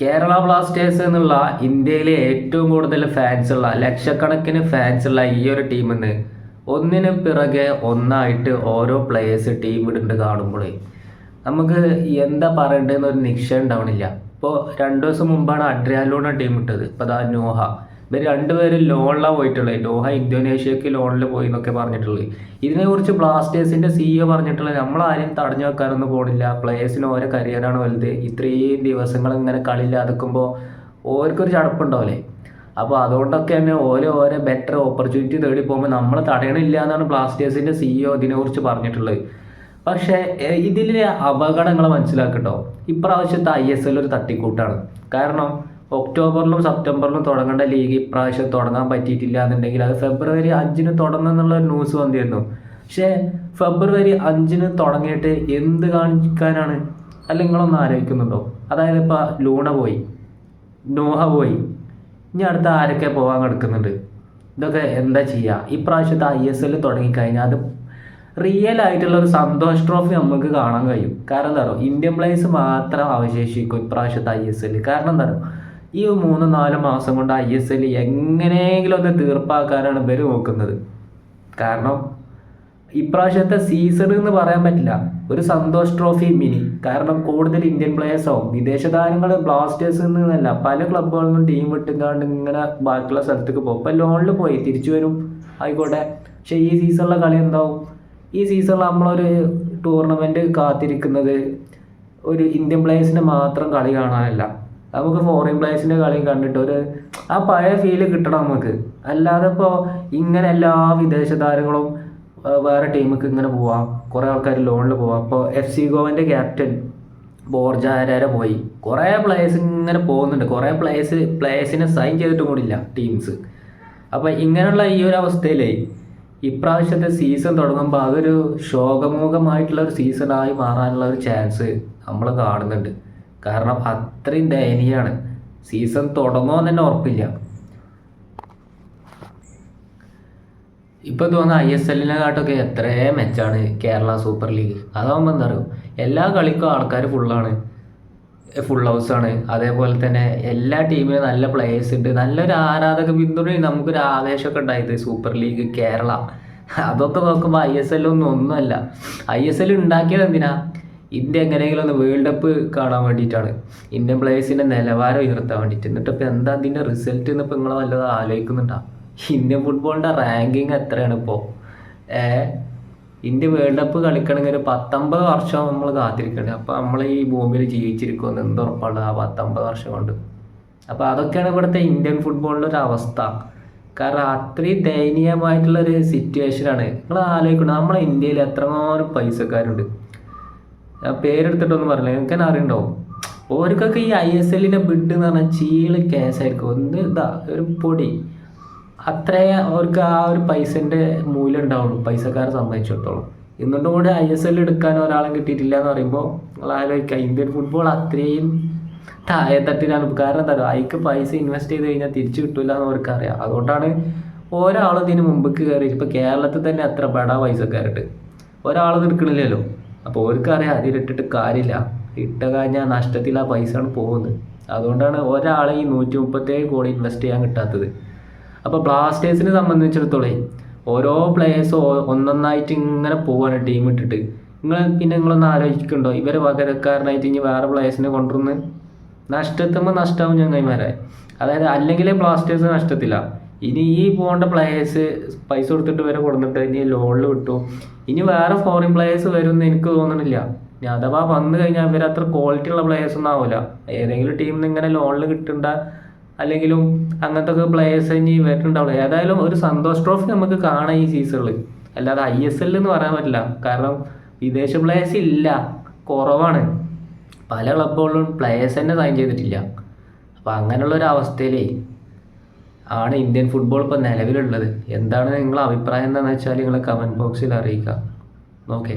Kerala Blasters എന്നുള്ള ഇന്ത്യയിലെ ഏറ്റവും കൂടുതൽ ഫാൻസ് ഉള്ള ലക്ഷക്കണക്കിന് ഫാൻസ് ഉള്ള ഈ ഒരു ടീമിന്ന് ഒന്നിന് പിറകെ ഒന്നായിട്ട് ഓരോ പ്ലേയേഴ്സ് ടീം ഇടുന്നുണ്ട് കാണുമ്പോൾ നമുക്ക് എന്താ പറയേണ്ടതെന്ന് ഒരു ഉണ്ടാവണില്ല. ഇപ്പോൾ രണ്ടു ദിവസം മുമ്പാണ് അഡ്രിയാലോണ ടീം ഇട്ടത്. ഇപ്പോൾ അതാ നോഹ. ഇവർ രണ്ടുപേരും ലോണിലാണ് പോയിട്ടുള്ളത് ലോഹ ഇന്തോനേഷ്യക്ക് ലോണിൽ പോയി എന്നൊക്കെ പറഞ്ഞിട്ടുള്ളത് ഇതിനെക്കുറിച്ച് ബ്ലാസ്റ്റേഴ്സിന്റെ സിഇഒ പറഞ്ഞിട്ടുള്ളത് നമ്മളാരും തടഞ്ഞു വെക്കാനൊന്നും പോണില്ല. പ്ലേയേഴ്സിന് ഓരോ കരിയറാണ് വലുത്. ഇത്രയും ദിവസങ്ങൾ ഇങ്ങനെ കളിയില്ലാതിക്കുമ്പോൾ ഓർക്കൊരു ചടപ്പുണ്ടാവില്ലേ അപ്പോൾ അതുകൊണ്ടൊക്കെ തന്നെ ഓരോ ഓരോ ബെറ്റർ ഓപ്പർച്യൂണിറ്റി തേടി പോകുമ്പോൾ നമ്മൾ തടയണില്ല എന്നാണ് ബ്ലാസ്റ്റേഴ്സിന്റെ സിഇഒ ഇതിനെക്കുറിച്ച് പറഞ്ഞിട്ടുള്ളത് പക്ഷേ ഇതിലെ അപകടങ്ങൾ മനസ്സിലാക്കട്ടോ. ഇപ്രാവശ്യത്തെ ഐ എസ് എൽ ഒരു തട്ടിക്കൂട്ടാണ്. കാരണം ഒക്ടോബറിലും സെപ്റ്റംബറിലും തുടങ്ങേണ്ട ലീഗ് ഇപ്രാവശ്യം തുടങ്ങാൻ പറ്റിയിട്ടില്ല എന്നുണ്ടെങ്കിൽ അത് ഫെബ്രുവരി അഞ്ചിന് തുടങ്ങുന്നുള്ള ന്യൂസ് വന്നിരുന്നു. പക്ഷേ ഫെബ്രുവരി അഞ്ചിന് തുടങ്ങിയിട്ട് എന്ത് കാണിക്കാനാണ്? അല്ല നിങ്ങളൊന്ന് ആലോചിക്കുന്നുണ്ടോ? അതായത് ഇപ്പോൾ ലൂണ പോയി നോഹ പോയി ഇനി അടുത്ത ആരൊക്കെ പോകാൻ കിടക്കുന്നുണ്ട് ഇതൊക്കെ എന്താ ചെയ്യുക ഇപ്രാവശ്യത്തെ ഐ എസ് എൽ തുടങ്ങിക്കഴിഞ്ഞാൽ അത് റിയൽ ആയിട്ടുള്ള ഒരു സന്തോഷ് ട്രോഫി നമുക്ക് കാണാൻ കഴിയും. കാരണം എന്താ പറയുക ഇന്ത്യൻ പ്ലേയേഴ്സ് മാത്രം അവശേഷിക്കും ഇപ്രാവശ്യത്തെ ഐ എസ് എൽ കാരണം എന്താ പറയുക ഈ മൂന്ന് നാല് മാസം കൊണ്ട് ഐ എസ് എൽ എങ്ങനെയെങ്കിലും ഒന്ന് തീർപ്പാക്കാനാണ് ഇവർ നോക്കുന്നത്. കാരണം ഇപ്രാവശ്യത്തെ സീസൺ എന്ന് പറയാൻ പറ്റില്ല. ഒരു സന്തോഷ് ട്രോഫി മിനി. കാരണം കൂടുതൽ ഇന്ത്യൻ പ്ലേയേഴ്സോ വിദേശ താരങ്ങൾ ബ്ലാസ്റ്റേഴ്സ് എന്നല്ല പല ക്ലബ്ബുകളിൽ നിന്നും ടീം വിട്ടുകാണ്ട് ഇങ്ങനെ ബാക്കിയുള്ള സ്ഥലത്തേക്ക് പോകും. ഇപ്പം ലോണിൽ പോയി തിരിച്ചു വരും. ആയിക്കോട്ടെ. പക്ഷേ ഈ സീസണിലെ കളി എന്താവും? ഈ സീസണിൽ നമ്മളൊരു ടൂർണമെന്റ് കാത്തിരിക്കുന്നത് ഒരു ഇന്ത്യൻ പ്ലേയേഴ്സിന്റെ മാത്രം കളി കാണാനല്ല. നമുക്ക് ഫോറിൻ പ്ലേയേഴ്സിന്റെ കളി കണ്ടിട്ട് ഒരു ആ പഴയ ഫീൽ കിട്ടണം നമുക്ക്. അല്ലാതെ ഇപ്പോൾ ഇങ്ങനെ എല്ലാ വിദേശ താരങ്ങളും വേറെ ടീമിക്ക് ഇങ്ങനെ പോവാം. കുറേ ആൾക്കാർ ലോണിൽ പോവാം. ഇപ്പോൾ എഫ് സി ഗോവന്റെ ക്യാപ്റ്റൻ ബോർജ ഹരാര പോയി. കുറേ പ്ലേയേഴ്സ് ഇങ്ങനെ പോകുന്നുണ്ട്. കുറേ പ്ലേയേഴ്സ് പ്ലേയേഴ്സിനെ സൈൻ ചെയ്തിട്ട് കൂടില്ല ടീംസ് അപ്പോൾ ഇങ്ങനെയുള്ള ഈ ഒരു അവസ്ഥയിലേ ഇപ്രാവശ്യത്തെ സീസൺ തുടങ്ങുമ്പോൾ അതൊരു ശോകമുഖമായിട്ടുള്ള ഒരു സീസണായി മാറാനുള്ള ഒരു ചാൻസ് നമ്മൾ കാണുന്നുണ്ട്. കാരണം അത്രയും ദയനീയമാണ് സീസൺ തുടങ്ങുമോ തന്നെ ഉറപ്പില്ല. ഇപ്പോൾ തോന്നുന്ന ഐ എസ് എല്ലിനെക്കാട്ടൊക്കെ എത്രയേ മെച്ചാണ് കേരള സൂപ്പർ ലീഗ്. അതാകുമ്പോൾ എന്താ പറയുക എല്ലാ കളിക്കും ആൾക്കാർ ഫുള്ളാണ് ഫുൾ ഹൗസാണ് അതേപോലെ തന്നെ എല്ലാ ടീമിലും നല്ല പ്ലേയേഴ്സ് ഉണ്ട്. നല്ലൊരു ആരാധക പിന്തുണയും നമുക്കൊരു ആവേശമൊക്കെ ഉണ്ടായത് സൂപ്പർ ലീഗ് കേരള. അതൊക്കെ നോക്കുമ്പോൾ ഐ എസ് എല്ലൊന്നും ഒന്നുമല്ല. ഐ എസ് എൽ ഉണ്ടാക്കിയത് എന്തിനാ? ഇന്ത്യ എങ്ങനെയെങ്കിലും ഒന്ന് വേൾഡ് കപ്പ് കാണാൻ വേണ്ടിയിട്ടാണ്. ഇന്ത്യൻ പ്ലേയേഴ്സിന്റെ നിലവാരം ഉയർത്താൻ വേണ്ടിയിട്ട്. എന്നിട്ട് ഇപ്പോൾ എന്താ അതിന്റെ റിസൾട്ട് എന്ന് ഇപ്പോൾ നിങ്ങൾ വല്ലതും ആലോചിക്കുന്നുണ്ടോ? ഇന്ത്യൻ ഫുട്ബോളിന്റെ റാങ്കിങ് എത്രയാണ് ഇപ്പോൾ ഏ? ഇന്ത്യ വേൾഡ് കപ്പ് കളിക്കണമെങ്കിൽ ഒരു പത്തൊമ്പത് വർഷം നമ്മൾ കാത്തിരിക്കണം അപ്പോൾ നമ്മൾ ഈ ഭൂമിയിൽ ജീവിച്ചിരിക്കുമെന്ന് എന്ത് ഉറപ്പുള്ളത് ആ പത്തൊമ്പത് വർഷം കൊണ്ട്? അപ്പോൾ അതൊക്കെയാണ് ഇവിടുത്തെ ഇന്ത്യൻ ഫുട്ബോളിന്റെ ഒരു അവസ്ഥ. കാരണം അത്രയും ദയനീയമായിട്ടുള്ളൊരു സിറ്റുവേഷനാണ് നിങ്ങൾ ആലോചിക്കണം നമ്മളെ ഇന്ത്യയിൽ എത്രമാത്രം പൈസക്കാരുണ്ട്. ഞാൻ പേരെടുത്തിട്ടൊന്നും പറഞ്ഞില്ല. നിങ്ങൾക്ക് തന്നെ അറിയണ്ടാവും. ഓർക്കൊക്കെ ഈ ഐ എസ് എല്ലിന്റെ ബിഡ് എന്ന് പറഞ്ഞാൽ ചീൾ കേസായിരിക്കും ഒന്ന് ഇതാ ഒരു പൊടി. അത്രേ അവർക്ക് ആ ഒരു പൈസന്റെ മൂല്യം ഉണ്ടാവുള്ളൂ. പൈസക്കാരെ സമ്മതിച്ചിടത്തോളം എന്നിട്ടും കൂടെ ഐ എസ് എൽ എടുക്കാൻ ഒരാളും കിട്ടിയിട്ടില്ല എന്ന് പറയുമ്പോൾ ആലോചിക്കുക ഇന്ത്യൻ ഫുട്ബോൾ അത്രയും താഴെത്തട്ടിലാണ്. കാരണം എന്താ പറയുക അതിക്ക് പൈസ ഇൻവെസ്റ്റ് ചെയ്ത് കഴിഞ്ഞാൽ തിരിച്ചു കിട്ടില്ല എന്ന് അവർക്ക് അറിയാം അതുകൊണ്ടാണ് ഒരാളും ഇതിന് മുമ്പ് കയറി ഇപ്പോൾ കേരളത്തിൽ തന്നെ അത്ര ബടാ പൈസക്കാരുണ്ട് ഒരാൾ എടുക്കണില്ലല്ലോ. അപ്പോൾ അവർക്കറിയാം അതിലിട്ടിട്ട് കാര്യമില്ല. ഇട്ട കഴിഞ്ഞാൽ നഷ്ടത്തിൽ ആ പൈസയാണ് പോകുന്നത്. അതുകൊണ്ടാണ് ഒരാളെ ഈ നൂറ്റി മുപ്പത്തേഴ് കോടി ഇൻവെസ്റ്റ് ചെയ്യാൻ കിട്ടാത്തത്. അപ്പോൾ ബ്ലാസ്റ്റേഴ്സിനെ സംബന്ധിച്ചിടത്തോളം ഓരോ പ്ലേയേഴ്സും ഒന്നൊന്നായിട്ട് ഇങ്ങനെ പോവാണ് ടീം ഇട്ടിട്ട്. നിങ്ങൾ പിന്നെ നിങ്ങളൊന്ന് ആലോചിക്കണ്ടോ? ഇവരെ പകരക്കാരനായിട്ട് ഇനി വേറെ പ്ലേയേഴ്സിനെ കൊണ്ടുവന്ന് നഷ്ടത്തുമ്പോൾ നഷ്ടമാവും ചങ്ങായിമാരെ അതായത് അല്ലെങ്കിലേ ബ്ലാസ്റ്റേഴ്സ് നഷ്ടത്തില്ല. ഇനി ഈ പോകേണ്ട പ്ലേയേഴ്സ് പൈസ കൊടുത്തിട്ട് വരെ കൊടുത്തിട്ട് ഇനി ലോണിൽ വിട്ടു. ഇനി വേറെ ഫോറിൻ പ്ലേയേഴ്സ് വരുമെന്ന് എനിക്ക് തോന്നണില്ല. ഇനി അഥവാ വന്നു കഴിഞ്ഞാൽ ഇവർ അത്ര ക്വാളിറ്റി ഉള്ള പ്ലേയേഴ്സ് ഒന്നും ആവില്ല ഏതെങ്കിലും ടീമിൽ നിന്ന് ഇങ്ങനെ ലോണിൽ കിട്ടേണ്ട അല്ലെങ്കിലും അങ്ങനത്തെ ഒക്കെ പ്ലേയേഴ്സ് ഇനി വരുന്നുണ്ടാവുള്ളൂ ഏതായാലും ഒരു സന്തോഷ് ട്രോഫി നമുക്ക് കാണാം ഈ സീസണിൽ അല്ലാതെ ഐ എസ് എൽ എന്ന് പറയാൻ പറ്റില്ല. കാരണം വിദേശ പ്ലേയേഴ്സ് ഇല്ല. കുറവാണ്. പല ക്ലബുകളിലും പ്ലേയേഴ്സ് തന്നെ സൈൻ ചെയ്തിട്ടില്ല. അപ്പോൾ അങ്ങനെയുള്ള ഒരു അവസ്ഥയിലേ ആണ് ഇന്ത്യൻ ഫുട്ബോൾ ഇപ്പോൾ നിലവിലുള്ളത്. എന്താണ് നിങ്ങളുടെ അഭിപ്രായം എന്താണെന്ന് വെച്ചാൽ നിങ്ങൾ കമന്റ് ബോക്സിൽ അറിയിക്കുക. ഓക്കെ